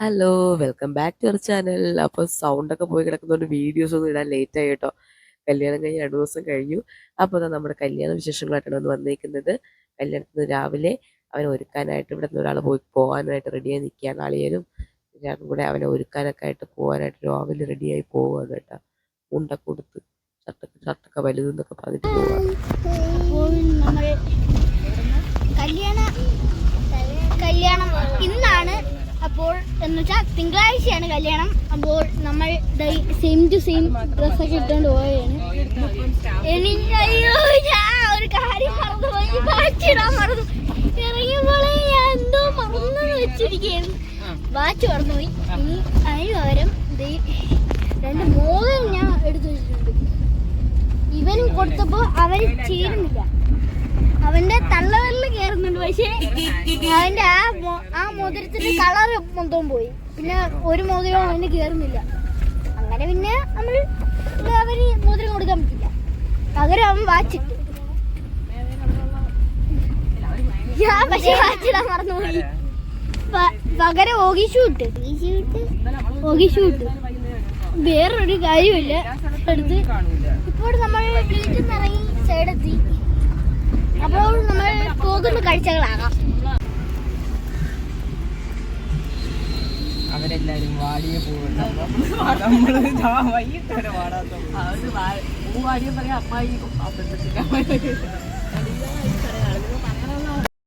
Hello welcome back to our channel അപ്പോൾ സൗണ്ടൊക്കെ പോയി കിടക്കുന്നതുകൊണ്ട് വീഡിയോസ് ഒന്നും ഇടാൻ ലേറ്റ് ആയി കേട്ടോ. കല്യാണം കഴിഞ്ഞ് രണ്ട് ദിവസം കഴിഞ്ഞു. അപ്പോൾ അതാ നമ്മുടെ കല്യാണ വിശേഷങ്ങളായിട്ടാണ് വന്ന് വന്നേക്കുന്നത്. കല്യാണത്തിന് രാവിലെ അവനെ ഒരുക്കാനായിട്ട് ഇവിടെ നിന്ന് ഒരാൾ പോയി പോകാനായിട്ട് റെഡിയായി നിൽക്കുകയാണ്. അളിയനും എല്ലാവരും കൂടെ അവനെ ഒരുക്കാനൊക്കെ ആയിട്ട് പോകാനായിട്ട് രാവിലെ റെഡിയായി പോവുകയാണ് കേട്ടോ. മുണ്ടൊക്കെ കൊടുത്ത് ഷർട്ടൊക്കെ ഷർട്ടൊക്കെ വലുതെന്നൊക്കെ പറഞ്ഞിട്ട് പോവാണ് കല്യാണ അപ്പോൾ എന്ന് വെച്ചാൽ തിങ്കളാഴ്ചയാണ് കല്യാണം. അപ്പോൾ നമ്മൾ സെയിം ടു സെയിം ഡ്രസ് ഒക്കെ ഇട്ടുകൊണ്ട് പോവുകയാണ്. അയ്യോ ഞാൻ ഒരു കാര്യം മറന്നുപോയി വാച്ചിടാൻ മറന്നു. ഇറങ്ങിയപ്പോഴേ ഞാൻ എന്തോ മറന്നു വെച്ചിരിക്കുകയാണ്. വാച്ച് മറന്നുപോയി. ഇനി അതിന് പകരം രണ്ട് മോതിരം ഞാൻ എടുത്തു വെച്ചിട്ടുണ്ട്. ഇവനും കൊടുത്തപ്പോ അവന് ചേരുന്നില്ല. അവന്റെ തള്ളവരിൽ കേറുന്നുണ്ട് പക്ഷേ അവന്റെ ആ മോതിരത്തിന്റെ കളർ മൊത്തം പോയി. പിന്നെ ഒരു മോതിരവും അവന് കേറുന്നില്ല. അങ്ങനെ പിന്നെ നമ്മൾ അവന് മോതിരം കൊടുക്കാൻ പറ്റില്ല. പകരം അവൻ വാച്ചിട്ടു ഞാൻ പക്ഷെ വാച്ചിടാൻ മറന്നുപോയി. പകരം ഓഗീഷു ഇട്ട്. ഓഗീഷു ഇട്ട് വേറൊരു കാര്യമില്ല എടുത്ത് ഇപ്പോൾ നമ്മൾ വീട്ടിൽ നിന്ന് ഇറങ്ങി സൈഡെത്തി അപ്പോൾ നമ്മൾ പോകുന്ന കാഴ്ചകളാകാം. അവരെല്ലാരും വാടിയ പൂവുണ്ടാവും നമ്മൾ വൈകിട്ട് വരെ വാടാത്ത പൂ വാടിയ പറയാം അമ്മായി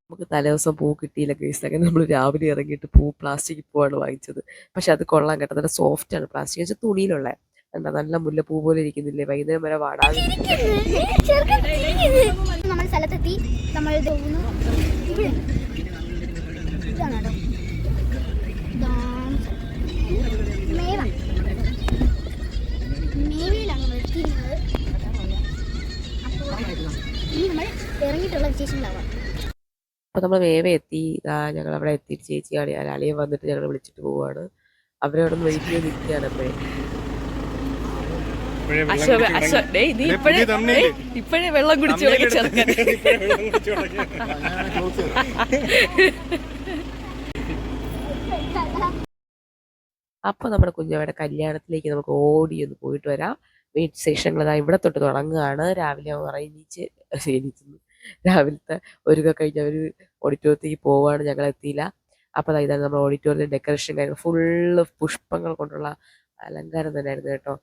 നമുക്ക് തലേദിവസം പൂ കിട്ടിയില്ല കേസ് അങ്ങനെ നമ്മൾ രാവിലെ ഇറങ്ങിയിട്ട് പൂ പ്ലാസ്റ്റിക് പൂവാണ് വാങ്ങിച്ചത്. പക്ഷെ അത് കൊള്ളാൻ കേട്ടോ. നല്ല സോഫ്റ്റ് ആണ് പ്ലാസ്റ്റിക് വെച്ചാൽ തുണിയിലുള്ള എന്താ നല്ല മുല്ലപ്പൂ പോലെ ഇരിക്കുന്നില്ലേ? വൈകുന്നേരം വരെ വാടാതെ നമ്മൾ സ്ഥലത്തെത്തി. നമ്മൾ എത്തിയിരുന്നത്. അപ്പോൾ നമ്മൾ ഇറങ്ങിയിട്ടുള്ള വിശേഷങ്ങളാവാം. അപ്പൊ നമ്മൾ വേവ എത്തി. ഞങ്ങൾ അവിടെ എത്തി. ചേച്ചി കളിയാൽ അളിയെ വന്നിട്ട് ഞങ്ങൾ വിളിച്ചിട്ട് പോവാണ്. അവരവിടെ നിന്ന് വെയിറ്റ് ചെയ്ത് നിൽക്കുകയാണ് അപ്പോഴേ. ഇപ്പഴേ വെള്ളം കുടിച്ചു തുടങ്ങി ചെറുക്കൻ. അപ്പൊ നമ്മുടെ കുഞ്ഞവയുടെ കല്യാണത്തിലേക്ക് നമുക്ക് ഓടി ഒന്ന് പോയിട്ട് വരാം. വെയിറ്റ് സെക്ഷനുകൾ ഇതാ ഇവിടെ തൊട്ട് തുടങ്ങുകയാണ്. രാവിലെ അവർ എണീച്ച് എണീച്ചു രാവിലത്തെ ഒരുക്ക കഴിഞ്ഞ് അവർ ഓഡിറ്റോറിയത്തേക്ക് പോവാണ്. ഞങ്ങൾ എത്തിയില്ല. അപ്പോൾ ഇതാണ് നമ്മുടെ ഓഡിറ്റോറിയം ഡെക്കറേഷൻ കാര്യങ്ങൾ. ഫുള്ള് പുഷ്പങ്ങൾ കൊണ്ടുള്ള അലങ്കാരം തന്നെയായിരുന്നു കേട്ടോ.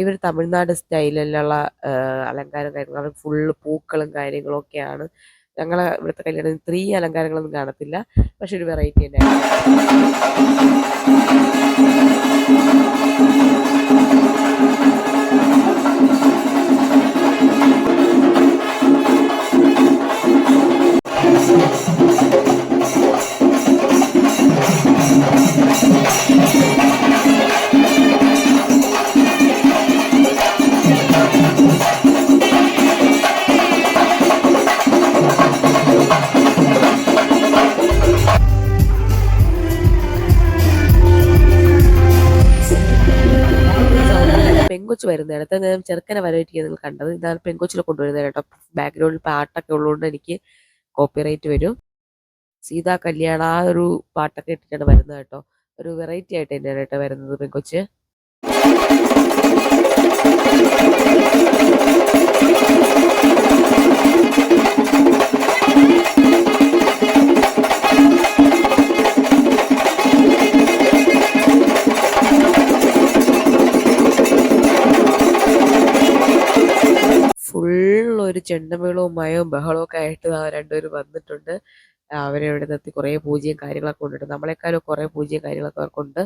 ഇവർ തമിഴ്നാട് സ്റ്റൈലിലുള്ള അലങ്കാരം കാര്യങ്ങൾ ഫുള്ള് പൂക്കളും കാര്യങ്ങളും ഒക്കെയാണ് ഞങ്ങളെ ഇവിടുത്തെ കല്യാണം ത്രീ അലങ്കാരങ്ങളൊന്നും കാണത്തില്ല. പക്ഷെ ഒരു വെറൈറ്റി തന്നെയാണ് പെങ്കൊച്ച് വരുന്നത് നേരത്തെ ഞാൻ ചെറുക്കനെ വരവേറ്റിക്കാൻ നിങ്ങൾ കണ്ടത്. ഇതാണ് പെങ്കൊച്ചിനെ കൊണ്ടുവരുന്നത് കേട്ടോ. ബാക്ക്ഗ്രൗണ്ടിൽ പാട്ടൊക്കെ ഉള്ളതുകൊണ്ട് എനിക്ക് കോപ്പിറൈറ്റ് വരും. സീതാ കല്യാണ ആ ഒരു പാട്ടൊക്കെ ഇട്ടിട്ടാണ് വരുന്നത് കേട്ടോ. ഒരു വെറൈറ്റി ആയിട്ട് തന്നെയാണ് കേട്ടോ വരുന്നത് പെങ്കൊച്ച് ചെണ്ടമേളവും മയവും ബഹളവും ഒക്കെ ആയിട്ട് ആ രണ്ടുപേരും വന്നിട്ടുണ്ട്. അവരെ ഇവിടെ നിർത്തി കുറേ പൂജയും കാര്യങ്ങളൊക്കെ കൊണ്ടിട്ട് നമ്മളെക്കാളും കുറേ പൂജയും കാര്യങ്ങളൊക്കെ അവർക്കുണ്ട്.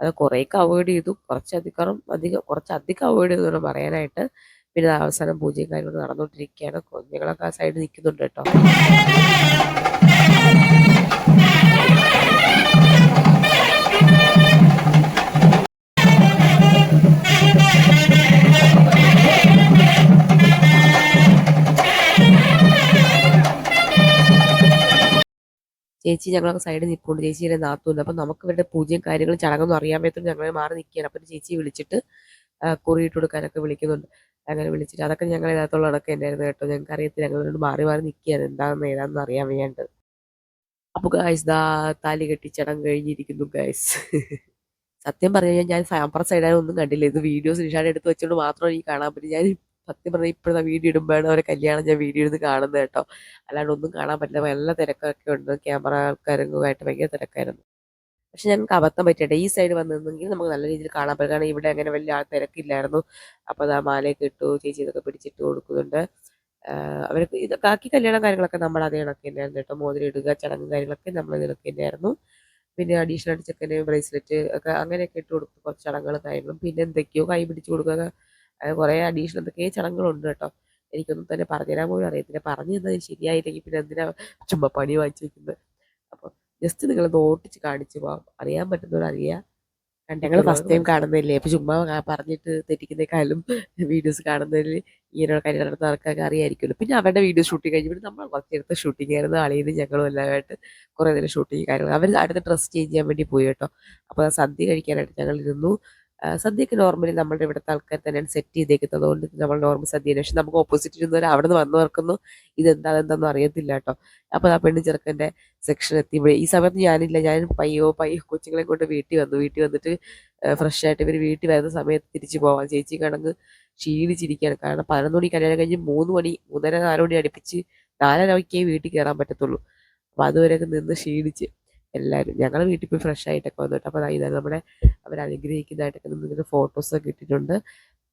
അത് കുറേയൊക്കെ അവോയ്ഡ് ചെയ്തു. കുറച്ചധികം അധികം കുറച്ചധികം അവോയ്ഡ് ചെയ്തു പറയാനായിട്ട് പിന്നെ അവസാനം പൂജയും കാര്യങ്ങളൊക്കെ നടന്നുകൊണ്ടിരിക്കുകയാണ്. കുഞ്ഞുങ്ങളൊക്കെ ആ സൈഡിൽ നിൽക്കുന്നുണ്ട് കേട്ടോ. ചേച്ചി ഞങ്ങളൊക്കെ സൈഡിൽ നിൽപ്പുണ്ട്. ചേച്ചിയുടെ നാത്തുണ്ട്. അപ്പം നമുക്ക് ഇവരുടെ പൂജയും കാര്യങ്ങളും ചടങ്ങൊന്നും അറിയാൻ പറ്റും ഞങ്ങൾ മാറി നിൽക്കുകയാണ്. അപ്പം ചേച്ചി വിളിച്ചിട്ട് കുറിയിട്ട് കൊടുക്കാനൊക്കെ വിളിക്കുന്നുണ്ട്. അങ്ങനെ വിളിച്ചിട്ട് അതൊക്കെ ഞങ്ങൾ ഇതിനകത്തുള്ള അടക്കം ഉണ്ടായിരുന്നു കേട്ടോ. ഞങ്ങൾക്ക് അറിയത്തില്ല. ഞങ്ങളോട് മാറി മാറി നിൽക്കുകയാണ്. എന്താണെന്ന് ഏതാണെന്ന് അറിയാൻ വേണ്ടത് അപ്പോൾ ഗായ്സ് ദാ താലി കെട്ടി ചടങ്ങ് കഴിഞ്ഞിരിക്കുന്നു ഗായ്സ് സത്യം പറഞ്ഞു കഴിഞ്ഞാൽ ഞാൻ സാമ്പ്ര സൈഡായി ഒന്നും കണ്ടില്ല. ഇത് വീഡിയോസ് നിഷാൻ എടുത്ത് വെച്ചുകൊണ്ട് മാത്രമേ എനിക്ക് കാണാൻ പറ്റും. ഞാൻ സത്യം പറഞ്ഞാൽ ഇപ്പോഴത്തെ വീഡിയോ ഇടുമ്പോഴാണ് അവരെ കല്യാണം ഞാൻ വീഡിയോ എടുത്ത് കാണുന്നത് കേട്ടോ. അല്ലാണ്ട് ഒന്നും കാണാൻ പറ്റില്ല. നല്ല തിരക്കൊക്കെ ഉണ്ട്. ക്യാമറ ആൾക്കാരുമായിട്ട് ഭയങ്കര തിരക്കായിരുന്നു. പക്ഷെ ഞങ്ങൾക്ക് അബദ്ധം പറ്റിയിട്ട് ഈ സൈഡ് വന്നിരുന്നെങ്കിൽ നമുക്ക് നല്ല രീതിയിൽ കാണാൻ പറ്റും. കാരണം ഇവിടെ അങ്ങനെ വലിയ ആ തിരക്കില്ലായിരുന്നു. അപ്പോൾ ആ മാലയൊക്കെ ഇട്ടു ചേച്ചി ഇതൊക്കെ പിടിച്ചിട്ട് കൊടുക്കുന്നുണ്ട്. അവർക്ക് ഇതൊക്കെ ആക്കി കല്യാണം കാര്യങ്ങളൊക്കെ നമ്മൾ അതേ കണക്ക് തന്നെയായിരുന്നു കേട്ടോ. മോതിരം ഇടുക ചടങ്ങും കാര്യങ്ങളൊക്കെ നമ്മൾ ഇതിലൊക്കെ തന്നെയായിരുന്നു. പിന്നെ അഡീഷണൽ ചെക്കന് ബ്രേസ്ലെറ്റ് ഒക്കെ അങ്ങനെയൊക്കെ ഇട്ട് കൊടുക്കും കുറച്ച് ചടങ്ങുകളും കാര്യങ്ങളും. പിന്നെ എന്തൊക്കെയോ കൈ പിടിച്ച് കൊടുക്കുക അങ്ങനെ കുറേ അഡീഷണൽ എന്തൊക്കെ ചടങ്ങുകളുണ്ട് കേട്ടോ. എനിക്കൊന്നും തന്നെ പറഞ്ഞുതരാൻ പോലും അറിയത്തില്ല. പറഞ്ഞു തന്നത് ശരിയായില്ലെങ്കിൽ പിന്നെ എന്തിനാ ചുമ്മാ പണി വാങ്ങിച്ചു വെക്കുന്നത് അപ്പോൾ ജസ്റ്റ് നിങ്ങളെ ഓട്ടിച്ച് കാണിച്ചു പോകാം അറിയാൻ പറ്റുന്നവർ അറിയാം ഞങ്ങൾ ഫസ്റ്റ് ടൈം കാണുന്നില്ലേ അപ്പോൾ ചുമ്മാ പറഞ്ഞിട്ട് തെറ്റിക്കുന്നേക്കാളും വീഡിയോസ് കാണുന്നതിൽ ഇങ്ങനെയുള്ള കാര്യം നടന്ന ആൾക്കാർക്ക് അറിയായിരിക്കുമല്ലോ. പിന്നെ അവരുടെ വീഡിയോ ഷൂട്ടിങ് കഴിഞ്ഞിട്ട് നമ്മൾ കുറച്ച് നേരത്തെ ഷൂട്ടിംഗ് ആയിരുന്നു. അളിയനും ഞങ്ങളും എല്ലാമായിട്ട് കുറേ നേരം ഷൂട്ടിങ് കാര്യങ്ങൾ. അവർ അടുത്ത ഡ്രസ്സ് ചേഞ്ച് ചെയ്യാൻ വേണ്ടി പോയി കേട്ടോ. അപ്പോൾ സദ്യ കഴിക്കാനായിട്ട് ഞങ്ങൾ ഇരുന്നു. സദ്യയൊക്കെ നോർമലി നമ്മുടെ ഇവിടുത്തെ ആൾക്കാർ തന്നെയാണ് സെറ്റ് ചെയ്തേക്കുന്നത്. അതുകൊണ്ട് നമ്മൾ നോർമൽ സദ്യയാണ്. പക്ഷെ നമുക്ക് ഓപ്പോസിറ്റ് ഇരുന്നവർ അവിടെ നിന്ന് വന്നവർക്കൊന്നും ഇതെന്താ എന്താണെന്ന് അറിയത്തില്ല കേട്ടോ. അപ്പോൾ ആ പെണ്ണ് ചെറുക്കന്റെ സെക്ഷൻ എത്തി. ഇവിടെ ഈ സമയത്ത് ഞാനില്ല. ഞാൻ പയ്യോ പയ്യോ കൊച്ചുങ്ങളെ കൊണ്ട് വീട്ടിൽ വന്നു. വീട്ടിൽ വന്നിട്ട് ഫ്രഷ് ആയിട്ട് ഇവർ വീട്ടിൽ വരുന്ന സമയത്ത് തിരിച്ചു പോവാം. ചേച്ചി കണങ്ങ് ക്ഷീണിച്ചിരിക്കുകയാണ് കാരണം പതിനൊന്ന് മണി കല്യാണം കഴിഞ്ഞ് മൂന്ന് മണി മൂന്നര നാല് മണി അടുപ്പിച്ച് നാലര മണിക്കേ വീട്ടിൽ കയറാൻ പറ്റത്തുള്ളൂ. അപ്പോൾ അതുവരെയൊക്കെ നിന്ന് ക്ഷീണിച്ച് എല്ലാവരും ഞങ്ങൾ വീട്ടിൽ പോയി ഫ്രഷ് ആയിട്ടൊക്കെ വന്നിട്ട് അപ്പോൾ ഇതാണ് നമ്മുടെ അവർ അനുഗ്രഹിക്കുന്നതായിട്ടൊക്കെ നിങ്ങൾക്ക് ഫോട്ടോസൊക്കെ ഇട്ടിട്ടുണ്ട്.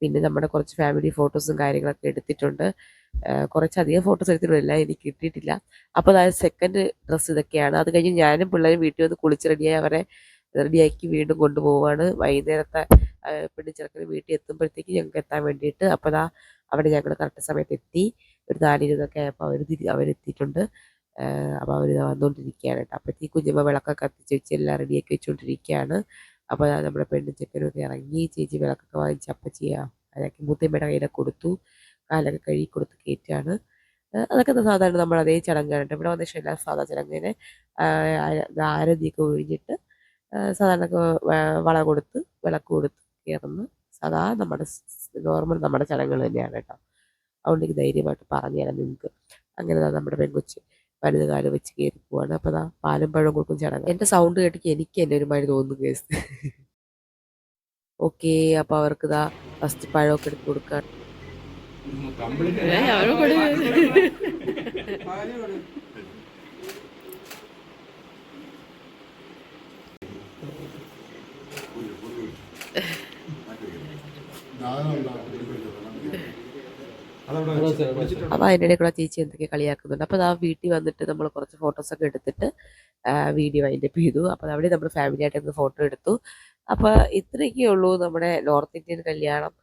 പിന്നെ നമ്മുടെ കുറച്ച് ഫാമിലി ഫോട്ടോസും കാര്യങ്ങളൊക്കെ എടുത്തിട്ടുണ്ട്. കുറച്ചധികം ഫോട്ടോസ് എടുത്തിട്ടുണ്ട് എല്ലാം എനിക്ക് കിട്ടിയിട്ടില്ല. അപ്പോൾ അതായത് സെക്കൻഡ് ഡ്രസ്സ് ഇതൊക്കെയാണ്. അത് കഴിഞ്ഞ് ഞാനും പിള്ളേരും വീട്ടിൽ വന്ന് കുളിച്ച് റെഡിയായി അവരെ റെഡിയാക്കി വീണ്ടും കൊണ്ടുപോവാണ്. വൈകുന്നേരത്തെ പെണ്ണു ചെറുക്കന് വീട്ടിൽ എത്തുമ്പോഴത്തേക്ക് ഞങ്ങൾക്ക് എത്താൻ വേണ്ടിയിട്ട് അപ്പോൾ ദാ അവിടെ ഞങ്ങൾ കറക്റ്റ് സമയത്ത് എത്തി. ഒരു നാലിരുന്നൊക്കെ ആയപ്പോൾ അവർ തിരി അവരെത്തിയിട്ടുണ്ട്. അപ്പോൾ അവർ വന്നുകൊണ്ടിരിക്കുകയാണ് കേട്ടോ. അപ്പോഴത്തേക്ക് കുഞ്ഞമ്മ വിളക്കൊക്കെ കത്തിച്ച് വെച്ച് എല്ലാം റെഡിയാക്കി വെച്ചുകൊണ്ടിരിക്കുകയാണ് അപ്പോൾ നമ്മുടെ പെണ്ണും ചെക്കനും ഒക്കെ ഇറങ്ങി ചേച്ചി വിളക്കൊക്കെ വാങ്ങിച്ച് അപ്പച്ചി അതൊക്കെ മൂത്തമ്മയുടെ കയ്യിലൊക്കെ കൊടുത്തു. കാലൊക്കെ കഴുകി കൊടുത്ത് കയറ്റാണ് അതൊക്കെ സാധാരണ നമ്മൾ അതേ ചടങ്ങാണ് കേട്ടോ. ഇവിടെ ശേഷം എല്ലാ സാധാ ചടങ്ങിനെ ആരതിയൊക്കെ ഒഴിഞ്ഞിട്ട് സാധാരണ വള കൊടുത്ത് വിളക്ക് കൊടുത്ത് കയറുന്ന സാധാ നമ്മുടെ നോർമൽ നമ്മുടെ ചടങ്ങുകൾ തന്നെയാണ് കേട്ടോ. അതുകൊണ്ട് എനിക്ക് ധൈര്യമായിട്ട് പറഞ്ഞു തരാം നിങ്ങൾക്ക്. അങ്ങനെ നമ്മുടെ പെൺകൊച്ച്. വലുത് കാൽ വെച്ച് കയറി പോവാണ് അപ്പോൾ അതാ പാലും പഴവും കൊടുക്കും ചടങ്ങ്. എന്റെ സൗണ്ട് കേട്ടിട്ട് എനിക്ക് എന്നെ ഒരു മഴ തോന്നുന്നു കേസ്. ഓക്കെ അപ്പോൾ അവർക്ക് ഇതാ ഫസ്റ്റ് പഴമൊക്കെ എടുത്ത് കൊടുക്കാൻ അപ്പോൾ അതിന്റെ ഇടയിൽ കൂടെ ചേച്ചി എന്തൊക്കെ കളിയാക്കുന്നുണ്ട്. അപ്പോൾ ആ വീട്ടിൽ വന്നിട്ട് നമ്മൾ കുറച്ച് ഫോട്ടോസൊക്കെ എടുത്തിട്ട് വീഡിയോ അതിന്റെ ചെയ്തു. അപ്പോൾ അവിടെ നമ്മൾ ഫാമിലി ആയിട്ട് ഒന്ന് ഫോട്ടോ എടുത്തു. അപ്പോൾ ഇത്രയൊക്കെ ഉള്ളൂ നമ്മുടെ നോർത്ത് ഇന്ത്യൻ കല്യാണം.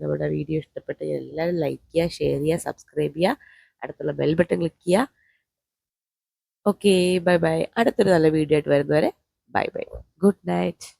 നമ്മുടെ വീഡിയോ ഇഷ്ടപ്പെട്ട് എല്ലാവരും ലൈക്ക് ചെയ്യുക ഷെയർ ചെയ്യുക സബ്സ്ക്രൈബ് ചെയ്യുക. അടുത്തുള്ള ബെൽ ബട്ടൺ ക്ലിക്ക് ചെയ്യുക. ഓക്കെ ബൈ ബൈ അടുത്തൊരു നല്ല വീഡിയോ ആയിട്ട് വരുന്നവരെ ബൈ ബൈ ഗുഡ് നൈറ്റ്